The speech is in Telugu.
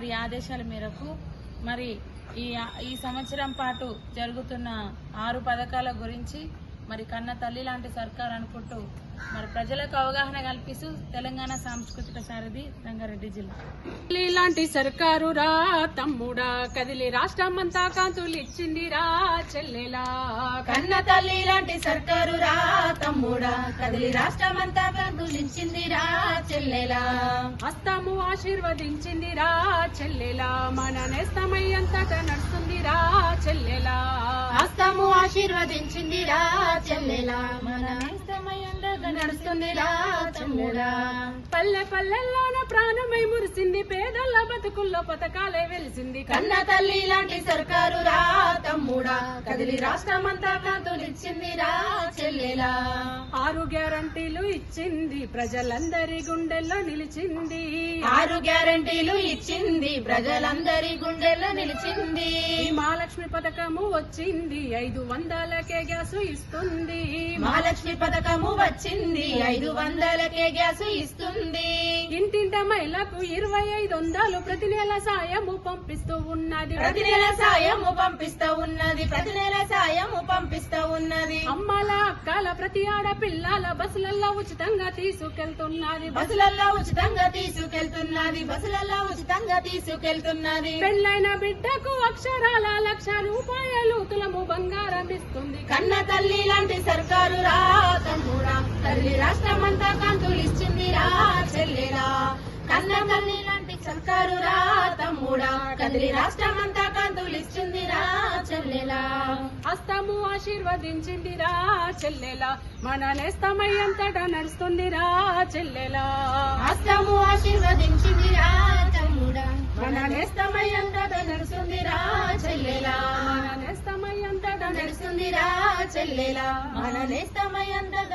గారి ఆదేశాల మేరకు మరి ఈ ఈ సంవత్సరం పాటు జరుగుతున్న ఆరు పథకాల గురించి మరి కన్న తల్లి లాంటి సర్కార్ అనుకుంటూ మరి ప్రజలకు అవగాహన కల్పిస్తూ తెలంగాణ సాంస్కృతిక సారథి రంగారెడ్డి జిల్లా. ఇలాంటి సర్కారు రా తమ్ముడా కదిలి రాష్ట్రమంతా కాంతులు ఇచ్చింది రా చెల్లెలా. కన్న తల్లి లాంటి సర్కారు రా తమ్ముడా కదిలి రాష్ట్రమంతా ఇచ్చింది రా చెల్లెలా. హస్తము ఆశీర్వదించింది రా చెల్లెలా మన నేస్తమై అంతటా నడుస్తుంది రా చెల్లెలా. హస్తము ఆశీర్వదించింది రా చెల్లెలా మన నేస్తమయండగా నడుస్తుంది రా పల్లె పల్లెల్లోన ప్రాణమై మురిసింది పేదల బతుకుల్లో పథకాలే వెలిసింది. కన్న తల్లి లాంటి సర్కారు రా తమ్ముడా. కదిలి రాష్ట్రమంతా కాంతులిచ్చింది రా చెల్లెలా ఆరు గ్యారంటీలు ఇచ్చింది ప్రజలందరి గుండెల్లో నిలిచింది. ఆరు గ్యారంటీలు ఇచ్చింది ప్రజలందరి గుండెల్లో నిలిచింది. మహాలక్ష్మి పథకము వచ్చింది ఐదు వందలకే గ్యాస్ ఇస్తుంది. మహాలక్ష్మి పథకము వచ్చింది ఐదు వందలకే గ్యాస్ ఇస్తుంది. ఇంటింట మహిళకు ఇరవై ఐదు వందలు ప్రతి నెల సాయము పంపిస్తూ ఉన్నది. ప్రతి నెల సాయము పంపిస్తా ఉన్నది ప్రతి నెల సాయము ఉన్నది. అమ్మల అక్కల ప్రతి ఆడపిల్లల బస్సులలో ఉచితంగా తీసుకెళ్తున్నది. బస్సులలో ఉచితంగా తీసుకెళ్తున్నది. బస్సులలో ఉచితంగా తీసుకెళ్తున్నది. పెళ్ళైన బిడ్డకు అక్షరాల లక్ష రూపాయలు తులము బంగారం ఇస్తుంది. కన్న తల్లి లాంటి సర్కారు రా తమ్ముడా. తల్లి రాష్ట్రమంతా కాంతులిచ్చింది రా చెల్లెలా కన్న తల్లి లాంటి సర్కారు రా తమ్ముడా. కదిలి రాష్ట్రమంతా కాంతులిచ్చింది రా చెల్లెలా హస్తము ఆశీర్వదించింది రా చెల్లెలా. మన నేస్తమై అంతటా నడుస్తుంది రా చెల్లెలా. హస్తము ఆశీర్వదించింది రా తమ్ముడా. మన నేస్తమయ్యంతట నడుస్తుంది రా చెల్లెలా. మన నేస్తమై అంతటా నడుస్తుంది రా చెల్లెలా. మన నేస్తమయ్యంతట